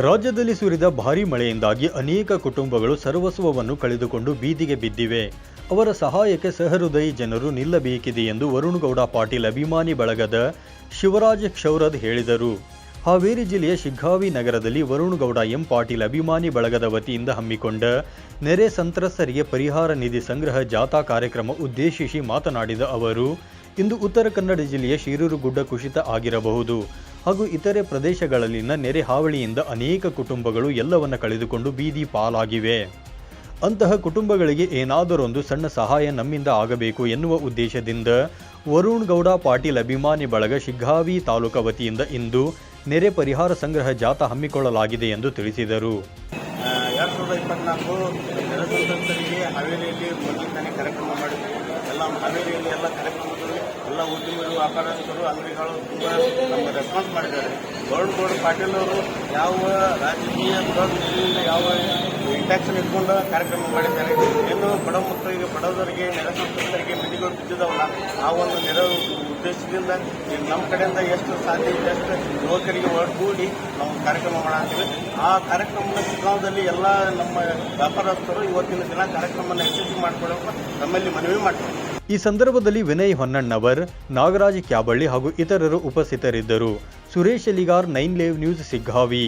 ರಾಜ್ಯದಲ್ಲಿ ಸುರಿದ ಭಾರೀ ಮಳೆಯಿಂದಾಗಿ ಅನೇಕ ಕುಟುಂಬಗಳು ಸರ್ವಸ್ವವನ್ನು ಕಳೆದುಕೊಂಡು ಬೀದಿಗೆ ಬಿದ್ದಿವೆ. ಅವರ ಸಹಾಯಕ್ಕೆ ಸಹೃದಯಿ ಜನರು ನಿಲ್ಲಬೇಕಿದೆ ಎಂದು ವರುಣಗೌಡ ಪಾಟೀಲ್ ಅಭಿಮಾನಿ ಬಳಗದ ಶಿವರಾಜ್ ಕ್ಷೌರದ್ ಹೇಳಿದರು. ಹಾವೇರಿ ಜಿಲ್ಲೆಯ ಶಿಗ್ಗಾವಿ ನಗರದಲ್ಲಿ ವರುಣಗೌಡ ಎಂ ಪಾಟೀಲ್ ಅಭಿಮಾನಿ ಬಳಗದ ವತಿಯಿಂದ ಹಮ್ಮಿಕೊಂಡ ನೆರೆ ಸಂತ್ರಸ್ತರಿಗೆ ಪರಿಹಾರ ನಿಧಿ ಸಂಗ್ರಹ ಜಾಥಾ ಕಾರ್ಯಕ್ರಮ ಉದ್ದೇಶಿಸಿ ಮಾತನಾಡಿದ ಅವರು, ಇಂದು ಉತ್ತರ ಕನ್ನಡ ಜಿಲ್ಲೆಯ ಶಿರೂರು ಗುಡ್ಡ ಕುಸಿತ ಆಗಿರಬಹುದು. ಹಾಗೂ ಇತರೆ ಪ್ರದೇಶಗಳಲ್ಲಿನ ನೆರೆ ಹಾವಳಿಯಿಂದ ಅನೇಕ ಕುಟುಂಬಗಳು ಎಲ್ಲವನ್ನ ಕಳೆದುಕೊಂಡು ಬೀದಿ ಪಾಲಾಗಿವೆ. ಅಂತಹ ಕುಟುಂಬಗಳಿಗೆ ಏನಾದರೊಂದು ಸಣ್ಣ ಸಹಾಯ ನಮ್ಮಿಂದ ಆಗಬೇಕು ಎನ್ನುವ ಉದ್ದೇಶದಿಂದ ವರುಣ್ ಗೌಡ ಪಾಟೀಲ್ ಅಭಿಮಾನಿ ಬಳಗ ಶಿಗ್ಗಾವಿ ತಾಲೂಕಾ ವತಿಯಿಂದ ಇಂದು ನೆರೆ ಪರಿಹಾರ ಸಂಗ್ರಹ ಜಾಥಾ ಹಮ್ಮಿಕೊಳ್ಳಲಾಗಿದೆ ಎಂದು ತಿಳಿಸಿದರು. ಎರಡು ಸಾವಿರದ ಹಾವೇರಿಯಲ್ಲಿ ಕಾರ್ಯಕ್ರಮ ಮಾಡಿದ್ವಿ ಎಲ್ಲ ಹಾವೇರಿಯಲ್ಲಿ ಎಲ್ಲ ಕಾರ್ಯಕ್ರಮದಲ್ಲಿ ಎಲ್ಲ ಉದ್ಯಮಿಗಳು ವ್ಯಾಪಾರಸ್ಥರು, ಅಂಗಡಿಗಳು ತುಂಬ ನಮ್ಮ ರೆಸ್ಪಾನ್ಸ್ ಮಾಡಿದ್ದಾರೆ. ಗೌರ್ಮೆಂಟ್ ಪಾಟೀಲ್ ಅವರು ಯಾವ ರಾಜಕೀಯ ದೃಷ್ಟಿಯಿಂದ ಯಾವ ಇಂಟ್ಯಾಕ್ಷನ್ ಇಟ್ಕೊಂಡು ಕಾರ್ಯಕ್ರಮ ಮಾಡಿದ್ದಾರೆ. ಏನು ಬಡ ಮಕ್ಕಳಿಗೆ ಬಡವರಿಗೆ, ನೆರೆ ಸಂತ್ರಸ್ತರಿಗೆ ಮನೆಗಳು ಬಿದ್ದಿದ್ದಾವಲ್ಲ ಆ ಒಂದು ನೆರ ಉದ್ದೇಶದಿಂದ ನಮ್ಮ ಕಡೆಯಿಂದ ಎಷ್ಟು ಸಾಧ್ಯ ಇದೆ ಅಷ್ಟು ಯುವಕರಿಗೆ ಒಳಗೂಡಿ ನಾವು ಕಾರ್ಯಕ್ರಮ ಮಾಡತ್ತೀವಿ ಆ ಕಾರ್ಯಕ್ರಮದ ಚುನಾವದಲ್ಲಿ ಎಲ್ಲ ನಮ್ಮ ವ್ಯಾಪಾರಸ್ಥರು ಇವತ್ತಿನ ದಿನ ಕಾರ್ಯಕ್ರಮವನ್ನು ಯಶಸ್ವಿ ಮಾಡಿಕೊಳ್ಳೋಕೆ ನಮ್ಮಲ್ಲಿ ಮನವಿ ಮಾಡ್ತೀವಿ ಈ ಸಂದರ್ಭದಲ್ಲಿ ವಿನಯ್ ಹೊನ್ನಣ್ಣವರ್, ನಾಗರಾಜ್ ಕ್ಯಾಬಳ್ಳಿ ಹಾಗೂ ಇತರರು ಉಪಸ್ಥಿತರಿದ್ದರು. Suresh Eligar nine live news Siggavi.